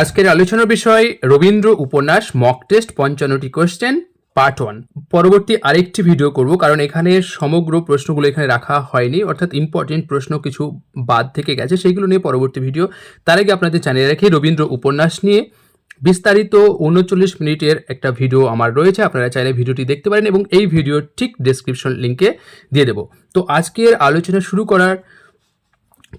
আজকের আলোচনার বিষয় রবীন্দ্র উপন্যাস মক টেস্ট পঞ্চান্নটি কোয়েশ্চেন পার্ট ওয়ান পরবর্তী আরেকটি ভিডিও করব, কারণ এখানে সমগ্র প্রশ্নগুলো এখানে রাখা হয়নি, অর্থাৎ ইম্পর্টেন্ট প্রশ্ন কিছু বাদ থেকে গেছে সেইগুলো নিয়ে পরবর্তী ভিডিও তার আগে আপনাদের জানিয়ে রাখি, রবীন্দ্র উপন্যাস নিয়ে বিস্তারিত উনচল্লিশ মিনিটের একটা ভিডিও আমার রয়েছে, আপনারা চাইলে ভিডিওটি দেখতে পারেন এবং এই ভিডিও ঠিক ডেসক্রিপশন লিঙ্কে দিয়ে দেবো। তো আজকের আলোচনা শুরু করার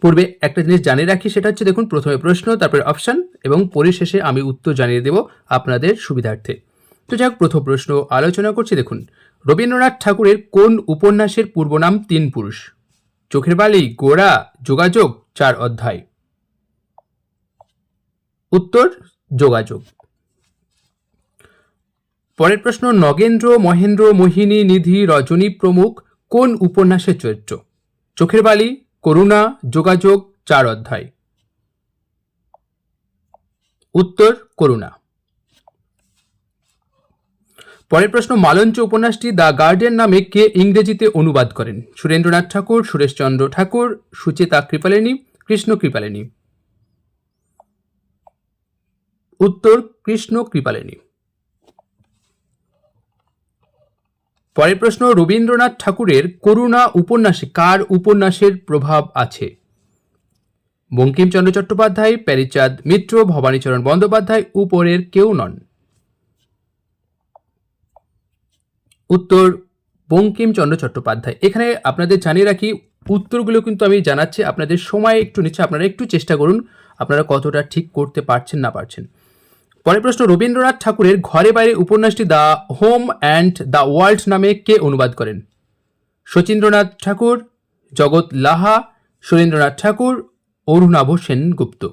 পূর্বে একটা জিনিস জানিয়ে রাখি, সেটা হচ্ছে দেখুন, প্রথমে প্রশ্ন, তারপরে অপশন এবং পরিশেষে আমি উত্তর জানিয়ে দেব আপনাদের সুবিধার্থে। তো যাক, প্রথম প্রশ্ন আলোচনা করছি, দেখুন। রবীন্দ্রনাথ ঠাকুরের কোন উপন্যাসের পূর্বনাম তিন পুরুষ? চোখের বালি, গোড়া, যোগাযোগ, চার অধ্যায়। উত্তর, যোগাযোগ। পরের প্রশ্ন, নগেন্দ্র, মহেন্দ্র, মোহিনী, নিধি, রজনী প্রমুখ কোন উপন্যাসের চরিত্র? চোখের বালি, করুণা, যোগাযোগ, চার অধ্যায়। উত্তর করুণা। পরের প্রশ্ন, মালঞ্চ উপন্যাসটি দ্য গার্ডিয়ান নামে কে ইংরেজিতে অনুবাদ করেন? সুরেন্দ্রনাথ ঠাকুর, সুরেশচন্দ্র ঠাকুর, সুচেতা কৃপালিনী, কৃষ্ণ কৃপালিনী। উত্তর, কৃষ্ণ কৃপালিনী। পরের প্রশ্ন, রবীন্দ্রনাথ ঠাকুরের করুণা উপন্যাসে কার উপন্যাসের প্রভাব আছে? বঙ্কিমচন্দ্র চট্টোপাধ্যায়, প্যারিচাঁদ মিত্র, ভবানীচরণ বন্দ্যোপাধ্যায়, উপরের কেউ নন। উত্তর, বঙ্কিমচন্দ্র চট্টোপাধ্যায়। এখানে আপনাদের জানিয়ে রাখি, উত্তরগুলো কিন্তু আমি জানাচ্ছি, আপনাদের সময় একটু নিচ্ছে, আপনারা একটু চেষ্টা করুন, আপনারা কতটা ঠিক করতে পারছেন, না পারছেন। পরের প্রশ্ন, রবীন্দ্রনাথ ঠাকুরের ঘরে বাইরে উপন্যাসটি the home and the world নামে কে অনুবাদ করেন? শচীন্দ্রনাথ ঠাকুর, জগৎ লাহা সুরেন্দ্রনাথ ঠাকুর অরুণাভ সেনগুপ্ত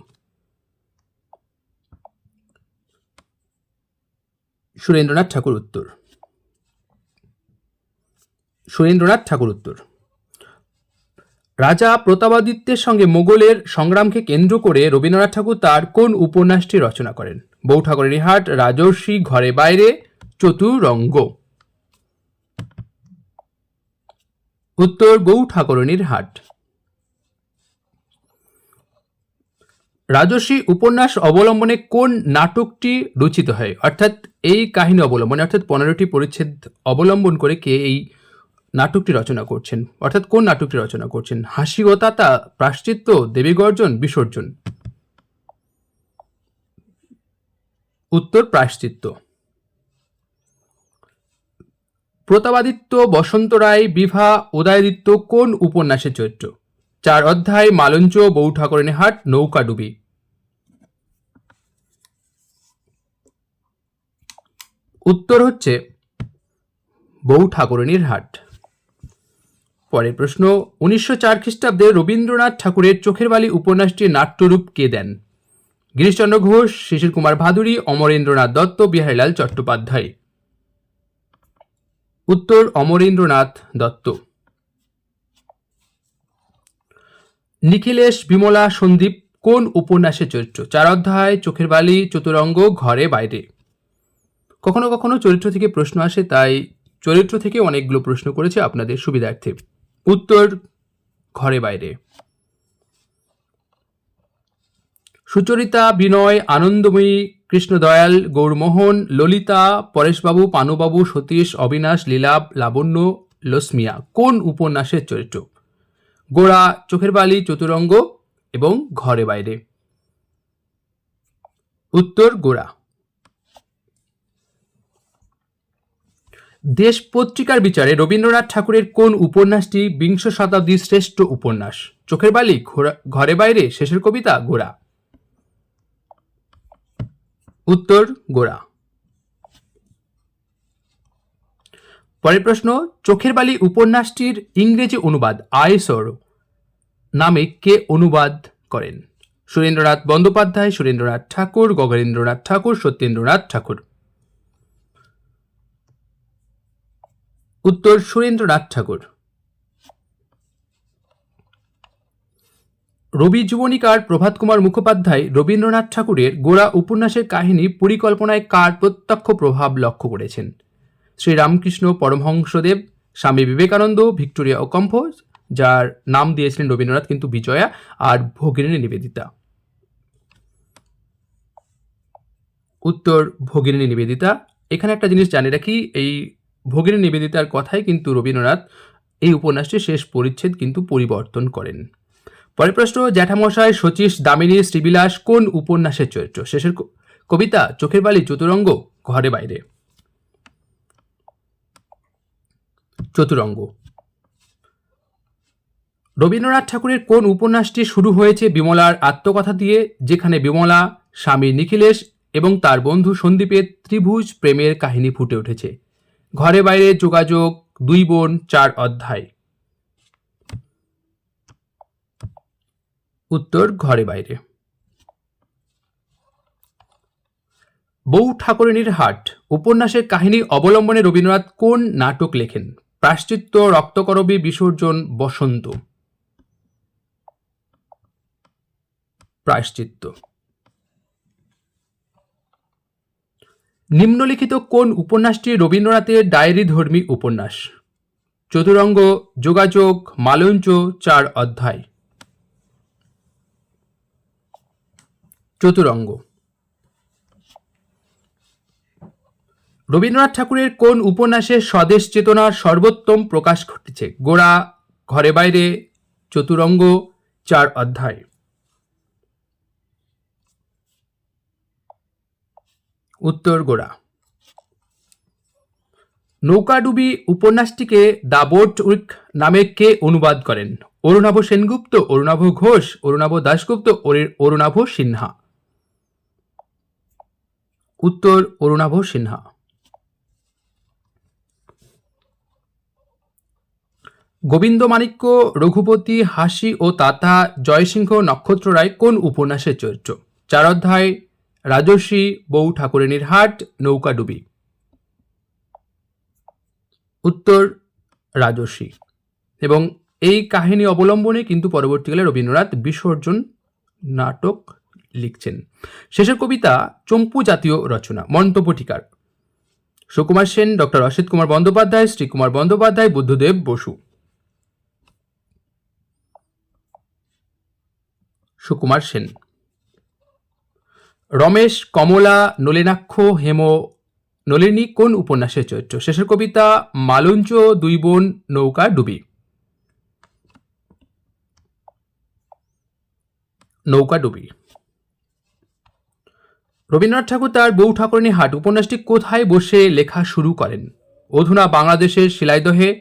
সুরেন্দ্রনাথ ঠাকুর উত্তর। সুরেন্দ্রনাথ ঠাকুর উত্তর। রাজা প্রতাপাদিত্যের সঙ্গে মোগলের সংগ্রামকে কেন্দ্র করে রবীন্দ্রনাথ ঠাকুর তার কোন উপন্যাসটি রচনা করেন? বউ ঠাকুরের হাট রাজর্ষি, ঘরে বাইরে, চতুরঙ্গ। উত্তর, বউ ঠাকুরণীর হাট রাজস্বী উপন্যাস অবলম্বনে কোন নাটকটি রচিত হয়? অর্থাৎ এই কাহিনী অবলম্বনে, অর্থাৎ পনেরোটি পরিচ্ছেদ অবলম্বন করে কে এই নাটকটি রচনা করছেন? অর্থাৎ কোন নাটকটি রচনা করছেন? হাসি ও তাতা প্রাশ্চিত্য, দেবীগর্জন, বিসর্জন? উত্তর প্রাশ্চিত্য। প্রতাপাদিত্য, বসন্ত রায়, বিভা, উদয়াদিত্য কোন উপন্যাসের চরিত্র? চার অধ্যায়, মালঞ্চ বউ ঠাকুরানী হাট নৌকাডুবি উত্তর হচ্ছে বউ ঠাকুরানীর হাট। পরের প্রশ্ন, উনিশশো চার খ্রিস্টাব্দে রবীন্দ্রনাথ ঠাকুরের চোখের বালি উপন্যাসটির নাট্যরূপ কে দেন? গিরিশচন্দ্র ঘোষ, শিশির কুমার ভাদুরী, অমরেন্দ্রনাথ দত্ত, বিহারীলাল চট্টোপাধ্যায়। উত্তর, অমরেন্দ্রনাথ দত্ত। নিখিলেশ, বিমলা, সন্দীপ কোন উপন্যাসের চরিত্র? চার অধ্যায়, চোখের বালি, চতুরঙ্গ, ঘরে বাইরে। কখনো কখনো চরিত্র থেকে প্রশ্ন আসে, তাই চরিত্র থেকে অনেকগুলো প্রশ্ন করেছে আপনাদের সুবিধার্থে। উত্তর, ঘরে বাইরে। সুচরিতা, বিনয়, আনন্দময়ী, কৃষ্ণদয়াল, গৌরমোহন, ললিতা, পরেশবাবু, পানুবাবু, সতীশ, অবিনাশ, লীলাভ, লাবণ্য, লসমিয়া। কোন উপন্যাসের চরিত্র? গোড়া, চোখের বালি, চতুরঙ্গ এবং ঘরে বাইরে। উত্তর, গোড়া। দেশ পত্রিকার বিচারে রবীন্দ্রনাথ ঠাকুরের কোন উপন্যাসটি বিংশ শতাব্দীর শ্রেষ্ঠ উপন্যাস? চোখের বালি ঘরে বাইরে, শেষের কবিতা, গোড়া। উত্তর, গোড়া। পরের প্রশ্ন, চোখের বালি উপন্যাসটির ইংরেজি অনুবাদ আইসর নামে কে অনুবাদ করেন? সুরেন্দ্রনাথ বন্দ্যোপাধ্যায়, সুরেন্দ্রনাথ ঠাকুর, গগনেন্দ্রনাথ ঠাকুর, সত্যেন্দ্রনাথ ঠাকুর। উত্তর, সুরেন্দ্রনাথ ঠাকুর। রবি জীবনীকার প্রভাত কুমার মুখোপাধ্যায় রবীন্দ্রনাথ ঠাকুরের গোড়া উপন্যাসের কাহিনী পরিকল্পনায় কার প্রত্যক্ষ প্রভাব লক্ষ্য করেছেন? শ্রীরামকৃষ্ণ পরমহংসদেব, স্বামী বিবেকানন্দ, ভিক্টোরিয়া ওকম্ফ, যার নাম দিয়েছিলেন রবীন্দ্রনাথ কিন্তু বিজয়া আর ভগিনী নিবেদিতা। উত্তর, ভগিনী নিবেদিতা। এখানে একটা জিনিস জানি রাখি, এই ভগিনী নিবেদিতার কথাই কিন্তু রবীন্দ্রনাথ এই উপন্যাসটির শেষ পরিচ্ছেদ কিন্তু পরিবর্তন করেন। পরের প্রশ্ন জ্যাঠামশাই শচীশ দামিনী শ্রীবিলাস কোন উপন্যাসের চরিত্র? শেষের কবিতা, চোখের বালি, চতুরঙ্গ, ঘরে বাইরে। চতুরঙ্গ। রবীন্দ্রনাথ ঠাকুরের কোন উপন্যাসটি শুরু হয়েছে বিমলার আত্মকথা দিয়ে, যেখানে বিমলা, স্বামী নিখিলেশ এবং তার বন্ধু সন্দীপের ত্রিভুজ প্রেমের কাহিনী ফুটে উঠেছে। ঘরে বাইরে যোগাযোগ, দুই বোন, চার অধ্যায়। উত্তর, ঘরে বাইরে। বউ ঠাকুরানীর হাট। উপন্যাসের কাহিনী অবলম্বনে রবীন্দ্রনাথ কোন নাটক লেখেন? প্রাশ্চিত্য রক্তকরবী বিসর্জন বসন্ত। প্রায়শ্চিত্ত। নিম্নলিখিত কোন উপন্যাসটি রবীন্দ্রনাথের ডায়েরি ধর্মী উপন্যাস? চতুরঙ্গ, যোগাযোগ, মালঞ্চ, চার অধ্যায়। চতুরঙ্গ। রবীন্দ্রনাথ ঠাকুরের কোন উপন্যাসে স্বদেশ চেতনার সর্বোত্তম প্রকাশ ঘটেছে? গোড়া, ঘরে বাইরে, চতুরঙ্গ, চার অধ্যায়। উত্তর, গোড়া। নৌকাডুবি উপন্যাসটিকে দ্য বোট উইক নামে কে অনুবাদ করেন? অরুণাভ সেনগুপ্ত, অরুণাভ ঘোষ, অরুণাভ দাশগুপ্ত, অরি- অরুণাভ সিনহা। উত্তর, অরুণাভ সিনহা। গোবিন্দ মাণিক্য, রঘুপতি, হাসি ও তাতা, জয়সিংহ নক্ষত্র রায় কোন উপন্যাসের চরিত্র? চার অধ্যায়, রাজর্ষি, বউ ঠাকুরানীর হাট নৌকাডুবি উত্তর, রাজর্ষি। এবং এই কাহিনী অবলম্বনে কিন্তু পরবর্তীকালে রবীন্দ্রনাথ বিসর্জন নাটক লিখছেন। শেষের কবিতা, চম্পু জাতীয় রচনা, মন্তব্য টিকার সুকুমার সেন, ডক্টর অসিত কুমার বন্দ্যোপাধ্যায়, শ্রীকুমার বন্দ্যোপাধ্যায়, বুদ্ধদেব বসু। সুকুমার সেন। রমেশ, কমলা, নলিনাক্ষ, হেম, নলিনী কোন উপন্যাসের চরিত্র? শেষের কবিতা মালঞ্চ দুই বোন, নৌকা, ডুবি। নৌকা, ডুবি। রবীন্দ্রনাথ ঠাকুর তার বউ ঠাকুরানী হাট উপন্যাসটি কোথায় বসে লেখা শুরু করেন? অধুনা বাংলাদেশের শিলাইদহে,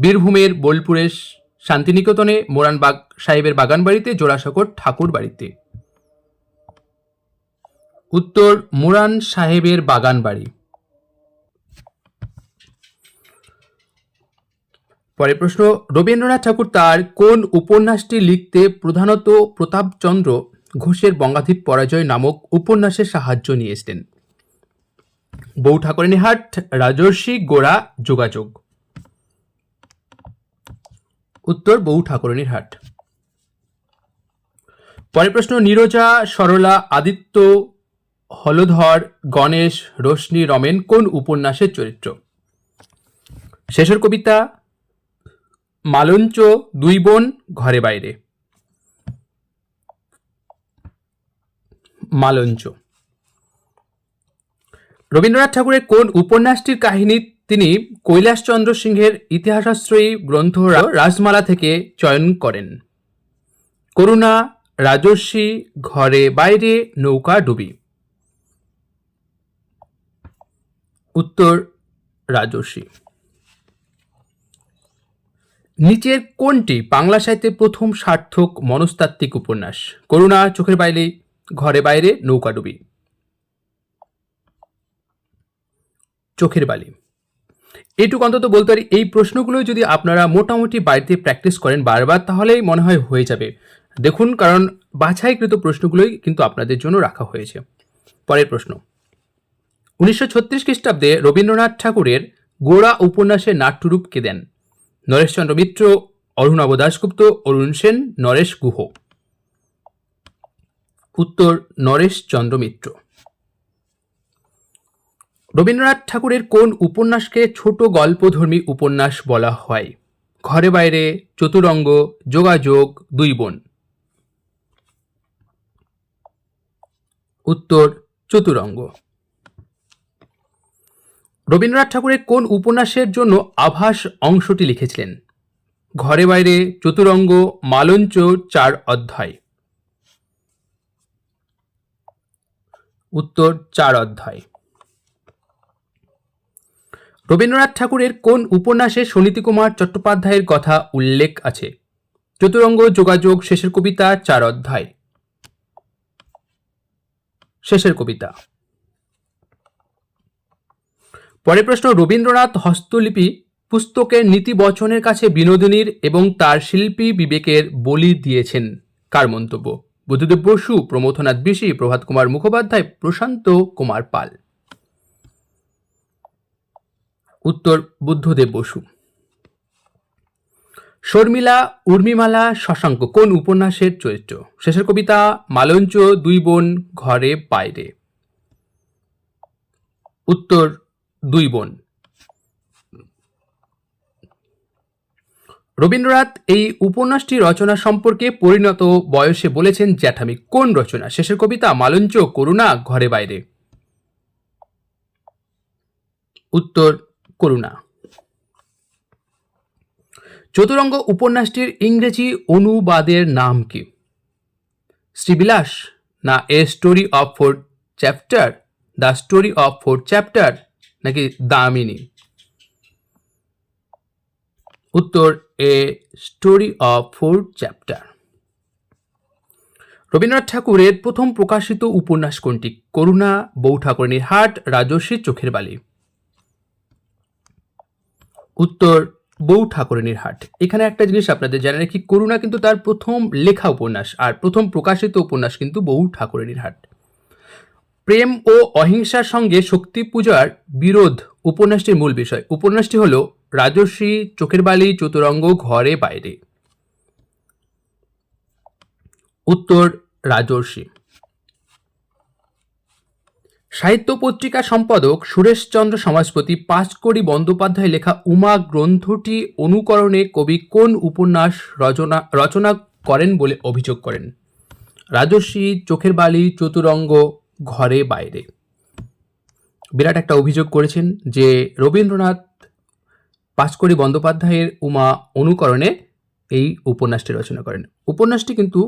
বীরভূমের বোলপুরের শান্তিনিকেতনে মোরানবাগ সাহেবের বাগান বাড়িতে জোড়াসাঁকোর ঠাকুর বাড়িতে। উত্তর, মুরান সাহেবের বাগান বাড়ি পরের প্রশ্ন, রবীন্দ্রনাথ ঠাকুর তার কোন উপন্যাসটি লিখতে প্রধানত প্রতাপচন্দ্র ঘোষের বঙ্গাধীপ পরাজয় নামক উপন্যাসের সাহায্য নিয়েছিলেন? বউ ঠাকুরানী হাট, রাজর্ষি গোড়া, যোগাযোগ। উত্তর বউ ঠাকুরানীর হাট। পরের প্রশ্ন, নীরজা, সরলা, আদিত্য, হলধর, গণেশ, রোশনি, রমেন কোন উপন্যাসের চরিত্র? শেষের কবিতা, মালঞ্চ, দুই বোন, ঘরে বাইরে। মালঞ্চ। রবীন্দ্রনাথ ঠাকুরের কোন উপন্যাসটির কাহিনী তিনি কৈলাসচন্দ্র সিংহের ইতিহাসাশ্রয়ী গ্রন্থ রাজমালা থেকে চয়ন করেন। করুণা, রাজর্ষি, ঘরে বাইরে নৌকা ডুবি। উত্তর, রাজর্ষি। নিচের কোনটি বাংলা সাহিত্যের প্রথম সার্থক মনস্তাত্ত্বিক উপন্যাস। করুণা চোখের বাইরে, ঘরে বাইরে নৌকাডুবি চোখের বালি। এটুকু অন্তত বলতে পারি, এই প্রশ্নগুলো যদি আপনারা মোটামুটি বাড়িতে প্র্যাকটিস করেন বারবার, তাহলেই মনে হয় হয়ে যাবে। দেখুন, কারণ বাছাইকৃত প্রশ্নগুলোই কিন্তু আপনাদের জন্য রাখা হয়েছে। পরের প্রশ্ন। উনিশশো ছত্রিশ খ্রিস্টাব্দে রবীন্দ্রনাথ ঠাকুরের গোড়া উপন্যাসের নাট্যরূপ কে দেন? নরেশচন্দ্র মিত্র, অরুণাব দাশগুপ্ত, অরুণ সেন, নরেশ গুহ। উত্তর, নরেশচন্দ্র মিত্র। রবীন্দ্রনাথ ঠাকুরের কোন উপন্যাসকে ছোট গল্পধর্মী উপন্যাস বলা হয়? ঘরে বাইরে, চতুরঙ্গ, যোগাযোগ, দুই বোন। উত্তর, চতুরঙ্গ। রবীন্দ্রনাথ ঠাকুরের কোন উপন্যাসের জন্য আভাস অংশটি লিখেছিলেন? ঘরে বাইরে, চতুরঙ্গ, মালঞ্চ, চার অধ্যায়। উত্তর, চার অধ্যায়। রবীন্দ্রনাথ ঠাকুরের কোন উপন্যাসে সনীতিকুমার চট্টোপাধ্যায়ের কথা উল্লেখ আছে? চতুরঙ্গ যোগাযোগ, শেষের কবিতা, চার অধ্যায়। শেষের কবিতা। পরের প্রশ্ন, রবীন্দ্রনাথ হস্তলিপি পুস্তকের নীতি বচনের কাছে বিনোদিনীর এবং তার শিল্পী বিবেকের বলি দিয়েছেন। কার মন্তব্য? বুদ্ধদেব বসু প্রমথনাথ বিশি, প্রভাত কুমার মুখোপাধ্যায়, প্রশান্ত কুমার পাল। উত্তর বুদ্ধদেব বসু। শর্মিলা, উর্মিমালা, শশাঙ্ক, কোন উপন্যাসের চরিত্র? শেষের কবিতা, মালঞ্চ, দুই বোন, ঘরে, বাইরে। উত্তর, দুই বোন। রবীন্দ্রনাথ এই উপন্যাসটি রচনা সম্পর্কে পরিণত বয়সে বলেছেন জ্যাঠামি। কোন রচনা? শেষের কবিতা, মালঞ্চ, করুণা, ঘরে, বাইরে। উত্তর করুণা। চতুরঙ্গ উপন্যাসটির ইংরেজি অনুবাদের নাম কি? শ্রীবিলাস না a story of four chapter the story of four chapter নাকি দামিনী? উত্তর a story of four chapter Rabindranath ঠাকুরের প্রথম প্রকাশিত উপন্যাস কোনটি? করুণা, বউ ঠাকুরানীর হাট রাজস্বী চোখের বালি। উত্তর বউ ঠাকুরানীর হাট। এখানে একটা জিনিস আপনাদের জানা রাখি, করুণা কিন্তু তার প্রথম লেখা উপন্যাস আর প্রথম প্রকাশিত উপন্যাস কিন্তু বউ ঠাকুরানীর হাট। প্রেম ও অহিংসার সঙ্গে শক্তি পূজার বিরোধ উপন্যাসটির মূল বিষয়। উপন্যাসটি হল রাজস্বী চোখের বালি চতুরঙ্গ ঘরে বাইরে। উত্তর রাজর্ষি। সাহিত্য পত্রিকা সম্পাদক সুরেশচন্দ্র সমাজপতি পাঁচকড়ি বন্দ্যোপাধ্যায় লেখা উমা গ্রন্থটি অনুকরণে কবি কোন উপন্যাস রচনা রচনা করেন বলে অভিযোগ করেন? রাজস্বী চোখের বালি, চতুরঙ্গ, ঘরে বাইরে। বিরাট একটা অভিযোগ করেছেন যে রবীন্দ্রনাথ পাঁচকড়ি বন্দ্যোপাধ্যায়ের উমা অনুকরণে এই উপন্যাসটি রচনা করেন। উপন্যাসটি কিন্তু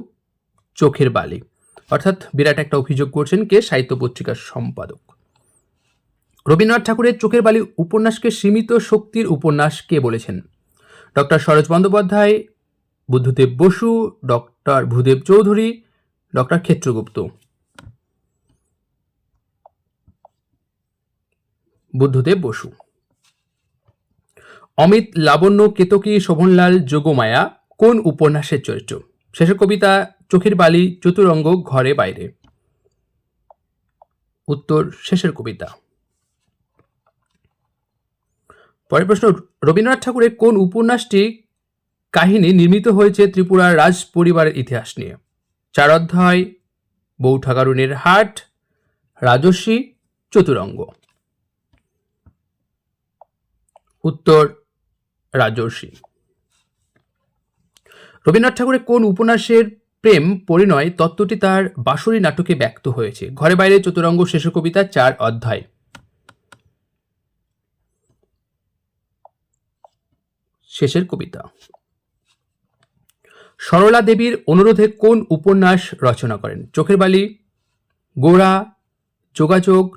চোখের বালি। অর্থাৎ বিরাট একটা অভিযোগ করছেন কে? সাহিত্য পত্রিকার সম্পাদক। রবীন্দ্রনাথ ঠাকুরের চোখের বালি উপন্যাসকে সীমিত শক্তির উপন্যাস কে বলেছেন? Doctor Saroj Bandyopadhyay, Buddhadeb Basu doctor Bhudeb Chowdhury doctor Kshetragupta. Buddhadeb Basu. Amit Labanya, Ketaki, Shobhanlal, Jogmaya, কোন উপন্যাসের চরিত্র? শেষের কবিতা চোখের বালি, চতুরঙ্গ, ঘরে বাইরে। উত্তর, শেষের কবিতা। পরের প্রশ্ন, রবীন্দ্রনাথ ঠাকুরের কোন উপন্যাসটি কাহিনী নির্মিত হয়েছে ত্রিপুরার রাজ পরিবারের ইতিহাস নিয়ে? চার অধ্যায় বউ ঠাকারুনের হাট, রাজস্বী, চতুরঙ্গ। উত্তর রাজর্ষি রবীন্দ্রনাথ ঠাকুরের কোন উপন্যাসের প্রেম, পরিণয় তত্ত্বটি তার বাঁশরী নাটকে ব্যক্ত হয়েছে। ঘরে বাইরে চতুরঙ্গ শেষ কবিতা চার অধ্যায়। শেষের কবিতা। সরলা দেবীর অনুরোধে কোন উপন্যাস রচনা করেন? চোখের বালি, গোড়া, যোগাযোগ,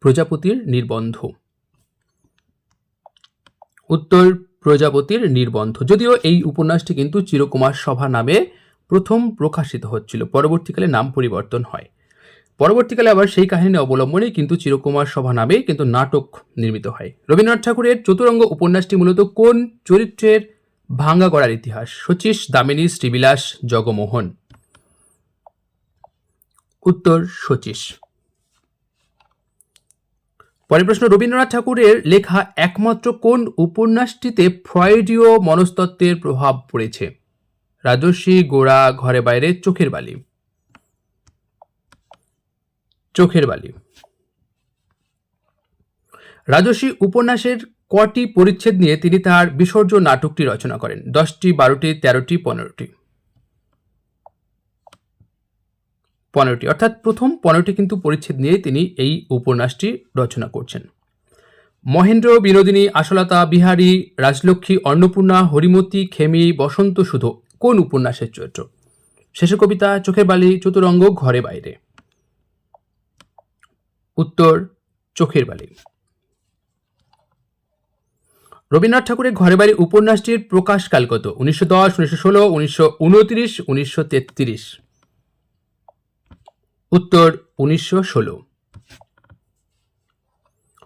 প্রজাপতির নির্বন্ধ। উত্তর, প্রজাপতির নির্বন্ধ। যদিও এই উপন্যাসটি কিন্তু চিরকুমার সভা নামে প্রথম প্রকাশিত হচ্ছিল। পরবর্তীকালে নাম পরিবর্তন হয়। পরবর্তীকালে আবার সেই কাহিনী অবলম্বনে কিন্তু চিরকুমার সভা নামে কিন্তু নাটক নির্মিত হয়। রবীন্দ্রনাথ ঠাকুরের চতুরঙ্গ উপন্যাসটি মূলত কোন চরিত্রের ভাঙ্গা গড়ার ইতিহাস? শচীশ, দামিনী, শ্রীবিলাস, জগমোহন। উত্তর, শচীশ। পরের প্রশ্ন, রবীন্দ্রনাথ ঠাকুরের লেখা একমাত্র কোন উপন্যাসটিতে ফ্রয়েডীয় মনস্তত্ত্বের প্রভাব পড়েছে? রাজস্বী গোড়া ঘরে বাইরে চোখের বালি। চোখের বালি। রাজস্বী উপন্যাসের কটি পরিচ্ছেদ নিয়ে তিনি তার বিসর্জ নাটকটি রচনা করেন, দশটি, বারোটি, তেরোটি, পনেরোটি। পনেরোটি, অর্থাৎ প্রথম পনেরোটি কিন্তু পরিচ্ছেদ নিয়ে তিনি এই উপন্যাসটি রচনা করছেন। মহেন্দ্র, বিনোদিনী, আশলতা, বিহারী, রাজলক্ষ্মী, অন্নপূর্ণা, হরিমতী, খেমি, বসন্ত সুধো কোন উপন্যাসের চরিত্র? শেষের কবিতা, চোখের বালি, চতুরঙ্গ, ঘরে বাইরে। উত্তর, চোখের বালি। রবীন্দ্রনাথ ঠাকুরের ঘরে বাড়ি উপন্যাসটির প্রকাশকাল কত? উনিশশো দশ, উনিশশো ষোলো, উনিশশো উনত্রিশ, উনিশশো তেত্রিশ। উত্তর, উনিশশো ষোলো।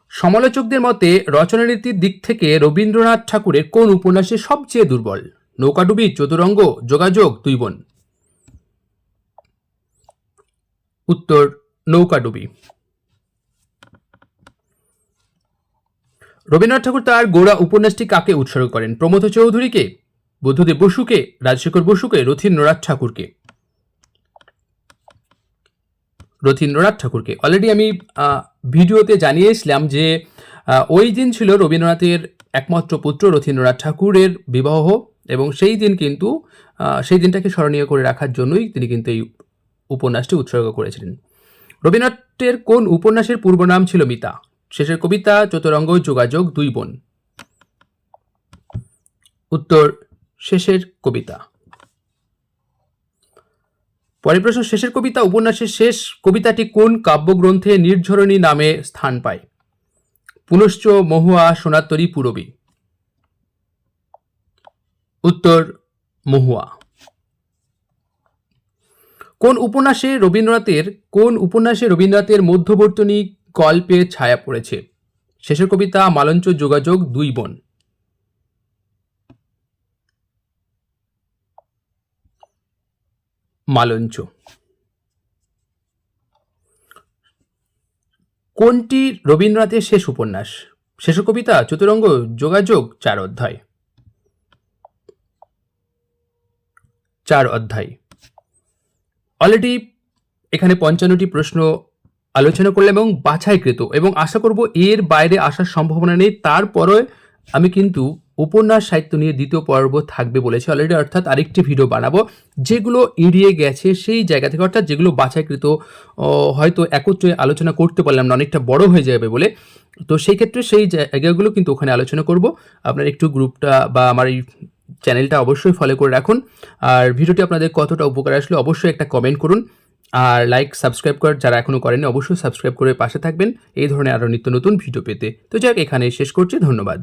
সমালোচকদের মতে রচনারীতির দিক থেকে রবীন্দ্রনাথ ঠাকুরের কোন উপন্যাসে সবচেয়ে দুর্বল? নৌকাডুবি চতুরঙ্গ যোগাযোগ দুই বোন। উত্তর নৌকাডুবি রবীন্দ্রনাথ ঠাকুর তার গোড়া উপন্যাসটি কাকে উৎসর্গ করেন? প্রমথ চৌধুরীকে, বুদ্ধদেব বসুকে, রাজশেখর বসুকে, রথীন্দ্রনাথ ঠাকুরকে? রথীন্দ্রনাথ ঠাকুরকে। অলরেডি আমি ভিডিওতে জানিয়েছিলাম যে ওই দিন ছিল রবীন্দ্রনাথের একমাত্র পুত্র রথীন্দ্রনাথ ঠাকুরের বিবাহ। এবং সেই দিন কিন্তু সেই দিনটাকে স্মরণীয় করে রাখার জন্যই তিনি কিন্তু এই উপন্যাসটি উৎসর্গ করেছিলেন। রবীন্দ্রনাথের কোন উপন্যাসের পূর্ব নাম ছিল মিতা? শেষের কবিতা, চতুরঙ্গ, যোগাযোগ, দুই বোন। উত্তর, শেষের কবিতা। পরের প্রশ্ন শেষের কবিতা, উপন্যাসের শেষ কবিতাটি কোন কাব্যগ্রন্থে নির্ঝরণী নামে স্থান পায়? পুনশ্চ মহুয়া সোনাত্তরী পুরবী। উত্তর, মহুয়া। কোন উপন্যাসে রবীন্দ্রনাথের, কোন উপন্যাসে রবীন্দ্রনাথের মধ্যবর্তনী গল্পে ছায়া পড়েছে? শেষের কবিতা, মালঞ্চ, যোগাযোগ, দুই বোন। মালঞ্চ। কোনটি রবীন্দ্রনাথের শেষ উপন্যাস? শেষ কবিতা, চতুরঙ্গ, যোগাযোগ, চার অধ্যায়। চার অধ্যায়। অলরেডি এখানে পঞ্চান্নটি প্রশ্ন আলোচনা করলাম এবং বাছাইকৃত এবং আশা করব এর বাইরে আসার সম্ভাবনা নেই। তারপরে আমি কিন্তু উপন্যাস সাহিত্য নিয়ে দ্বিতীয় পর্ব থাকবে বলেছি অলরেডি অর্থাৎ আরেকটি ভিডিও বানাবো, যেগুলো এড়িয়ে গেছে সেই জায়গা থেকে, অর্থাৎ যেগুলো বাছাইকৃত হয়তো একত্রে আলোচনা করতে পারলাম না, অনেকটা বড় হয়ে যাবে বলে। তো সেই ক্ষেত্রে সেই জায়গাগুলো কিন্তু ওখানে আলোচনা করব। আপনার একটু গ্রুপটা বা আমার এই চ্যানেলটা অবশ্যই ফলো করে রাখুন। আর ভিডিওটি আপনাদের কতটা উপকার আসলে অবশ্যই একটা কমেন্ট করুন। আর লাইক সাবস্ক্রাইব করার যারা এখনও করেনি অবশ্যই সাবস্ক্রাইব করে পাশে থাকবেন। এই ধরনের আরও নিত্য নতুন ভিডিও পেতে। তো যাক এখানে শেষ করছি। ধন্যবাদ।